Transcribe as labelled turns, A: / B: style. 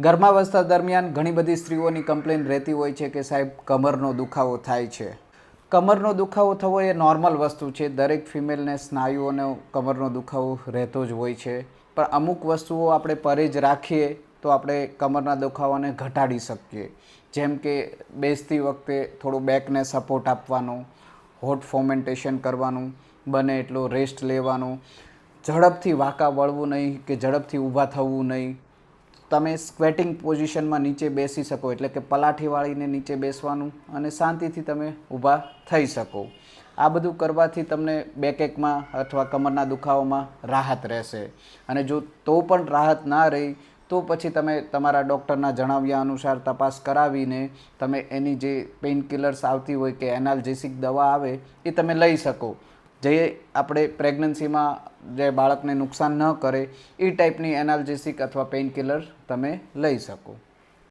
A: ગર્ભાવસ્થા દરમિયાન ઘણી બધી સ્ત્રીઓની કમ્પ્લેન રહેતી હોય છે કે સાહેબ, કમરનો દુખાવો થાય છે. કમરનો દુખાવો થવો એ નોર્મલ વસ્તુ છે. દરેક ફિમેલને સ્નાયુઓનો કમરનો દુખાવો રહેતો જ હોય છે. પણ અમુક વસ્તુઓ આપણે પરેજ રાખીએ તો આપણે કમરના દુખાવાને ઘટાડી શકીએ. જેમ કે બેસતી વખતે થોડું બેકને સપોર્ટ આપવાનો હોટ ફોમેન્ટેશન કરવાનું, બને એટલો રેસ્ટ લેવાનો. ઝડપથી વાંકા વળવું નહીં કે ઝડપથી ઊભા થવું નહીં. તમે સ્ક્વેટિંગ પોઝિશનમાં નીચે બેસી શકો, એટલે કે પલાઠી વાળીને નીચે બેસવાનું અને શાંતિથી તમે ઊભા થઈ શકો. આ બધું કરવાથી તમને બેકેકમાં અથવા કમરના દુખાવામાં રાહત રહેશે. અને જો તો પણ રાહત ના રહી, તો પછી તમે તમારા ડૉક્ટરના જણાવ્યા અનુસાર તપાસ કરાવીને તમે એની જે પેઇન કિલર્સ આવતી હોય કે એનાલ્જેસિક દવા આવે, એ તમે લઈ શકો. જે આપણે પ્રેગ્નન્સીમાં જે બાળકને નુકસાન ન કરે, એ ટાઈપની એનાલ્જેસિક અથવા પેઇન કિલર તમે લઈ શકો.